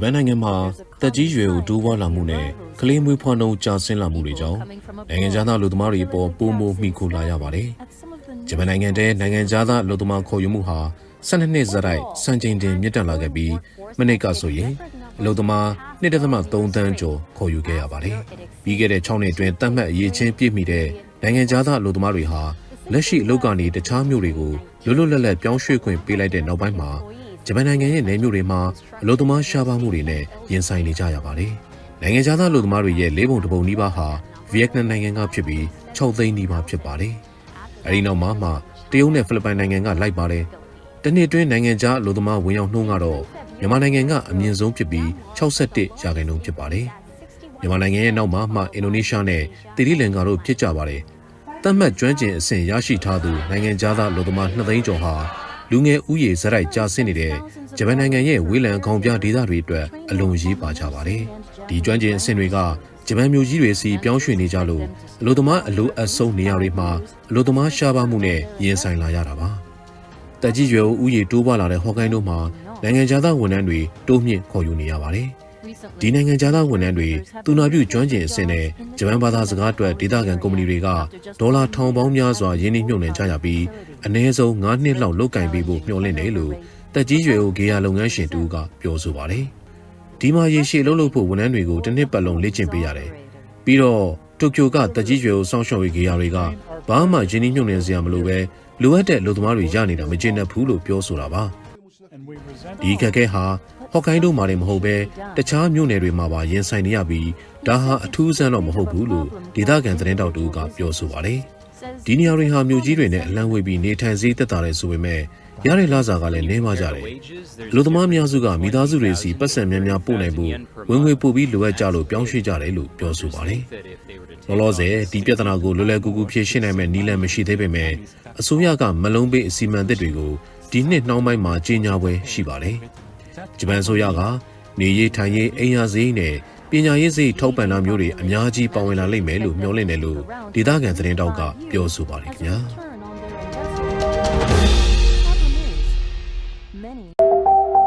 ပန်နိုင်ငံမှာတက်ကြီးရွယ်ကိုတိုးပွားလာမှုနဲ့ကလေးမွေးဖွားနှုန်းကျဆင်းလာမှုတွေကြောင့်နိုင်ငံခြားသားလူသမားတွေအပေါ်ပုံမိုမိခိုလာရပါတယ်။ဂျပန်နိုင်ငံတဲနိုင်ငံခြားသားလူသမားခေါ်ယူမှုဟာ12နှစ်ဇရိုက်စံချိန်တင်မြင့်တက်လာခဲ့ပြီးမနစ်ကဆိုရင်အလူသမား1.3တန်းကျော်ခေါ်ယူခဲ့ရပါတယ်။ပြီးခဲ့တဲ့6နှစ်အတွင်းတတ်မှတ်အရေးချင်းပြည့်မီတဲ့နိုင်ငံခြားသားလူသမားတွေဟာလက်ရှိအလုပ်ကနေတခြားမြို့တွေကိုလွတ်လွတ်လပ်လပ်ပြောင်းရွှေ့ခွင့်ပေးလိုက်တဲ့နောက်ပိုင်းမှာ ဂျပန်နိုင်ငံရဲ့နယ်မြို့တွေမှာအလုပ်သမားရှားပါးမှုတွေနဲ့ရင်ဆိုင်နေကြရပါတယ်။နိုင်ငံခြားသားအလုပ်သမားတွေရဲ့လေးပုံတစ်ပုံနီးပါးဟာဗီယက်နမ်နိုင်ငံကဖြစ်ပြီး6သိန်းနီးပါးဖြစ်ပါတယ်။အဲဒီနောက်မှာမှတရုတ်နဲ့ဖိလစ်ပိုင်နိုင်ငံကလိုက်ပါတယ်။တနှစ်အတွင်းနိုင်ငံခြားအလုပ်သမားဝင်ရောက်နှုန်းကတော့မြန်မာနိုင်ငံကအမြင့်ဆုံးဖြစ်ပြီး61ရာခိုင်နှုန်းဖြစ်ပါတယ်။မြန်မာနိုင်ငံရဲ့နောက်မှာမှအင်ဒိုနီးရှားနဲ့တီရီလင်္ကာတို့ဖြစ်ကြပါတယ်။တတ်မှတ်ကျွမ်းကျင်အဆင့်ရရှိထားသူနိုင်ငံခြားသားအလုပ်သမား2သိန်းကျော်ဟာ လူငယ်ဥယေဇရိုက်ကြာဆင်းနေတဲ့ဂျပန်နိုင်ငံရဲ့ဝေးလံခေါင်ပြဒေသတွေအတွက်အလွန်ရေးပါကြပါတယ်။ဒီကျွမ်းကျင်အဆင့်တွေကဂျပန်မျိုးကြီးတွေစီပြောင်းရွှေ့နေကြလို့အလုပ်သမားအလိုအပ်ဆုံးနေရာတွေမှာအလုပ်သမားရှားပါမှုနဲ့ရင်ဆိုင်လာရတာပါ။တက်ကြီးရွယ်ဥယေတိုးပွားလာတဲ့ဟော့ကိုင်းတို့မှာနိုင်ငံခြားသားဝန်ထမ်းတွေတိုးမြင့်ခေါ်ယူနေရပါတယ်။ ဒီနိုင်ငံခြားသားဝန်ထမ်းတွေတူနာပြုကျွမ်းကျင်အဆင့်နဲ့ဂျပန်ဘာသာစကားအတွက်ဒေသခံကုမ္ပဏီတွေကဒေါ်လာထောင်ပေါင်းများစွာရင်းနှီးမြှုပ်နှံကြရပြီးအနည်းဆုံး9နှစ်လောက်လုပ်ကင်ပေးဖို့မျှော်လင့်တယ်လို့တက်ကြီးရွယ်ဦးဂေယာလုပ်ငန်းရှင်တူကပြောဆိုပါတယ်။ဒီမှာရေရှည်လှုပ်လို့ဖို့ဝန်ထမ်းတွေကိုတစ်နှစ်ပတ်လုံးလေ့ကျင့်ပေးရတယ်။ပြီးတော့တိုကျိုကတက်ကြီးရွယ်ဦးစောင့်ရှောက်ရေးဂေယာတွေကဘာမှရင်းနှီးမြှုပ်နှံစရာမလိုပဲလိုအပ်တဲ့လူသမားတွေရနေတာမကျေနပ်ဘူးလို့ပြောဆိုတာပါ။ဒီခက်ခဲဟာ ဟော့ကိုင်းတို့မှာလည်းမဟုတ်ပဲတခြားမြို့နယ်တွေမှာပါရင်ဆိုင်နေရပြီးဒါဟာအထူးဆန်းတော့မဟုတ်ဘူးလို့ဒေသခံသတင်းတောက်တူကပြောဆိုပါတယ်။ဒီနေရာတွေဟာမြို့ကြီးတွေနဲ့အလံဝေးပြီးနေထိုင်စည်းသက်သာတယ်ဆိုပေမဲ့ရတဲ့လစာကလည်းနည်းပါကြတယ်။လူသမားများစုကမိသားစုတွေစီပတ်စံများများပို့နိုင်ဖို့ဝင်ငွေပို့ပြီးလိုအပ်ကြလို့ပြောင်းရွှေ့ကြတယ်လို့ပြောဆိုပါတယ်။လောလောဆယ်ဒီပြဿနာကိုလွယ်လွယ်ကူကူဖြေရှင်းနိုင်မဲ့နည်းလမ်းမရှိသေးပေမဲ့အစိုးရကမလုံးပေးအစီအမံသစ်တွေကိုဒီနှစ်နှောင်းပိုင်းမှာကြီးညာပွဲရှိပါတယ်။ ဂျပန်ဆိုရကနေရေးထိုင်ရေးအိမ်ယာစည်းနဲ့ပညာရေးစိတ်ထောက်ပံ့လာမျိုးတွေအများကြီးပါဝင်လာလိမ့်မယ်လို့မျှော်လင့်တယ်လို့ဒေသခံသတင်းတောက်ကပြောဆိုပါတယ်ခင်ဗျာ။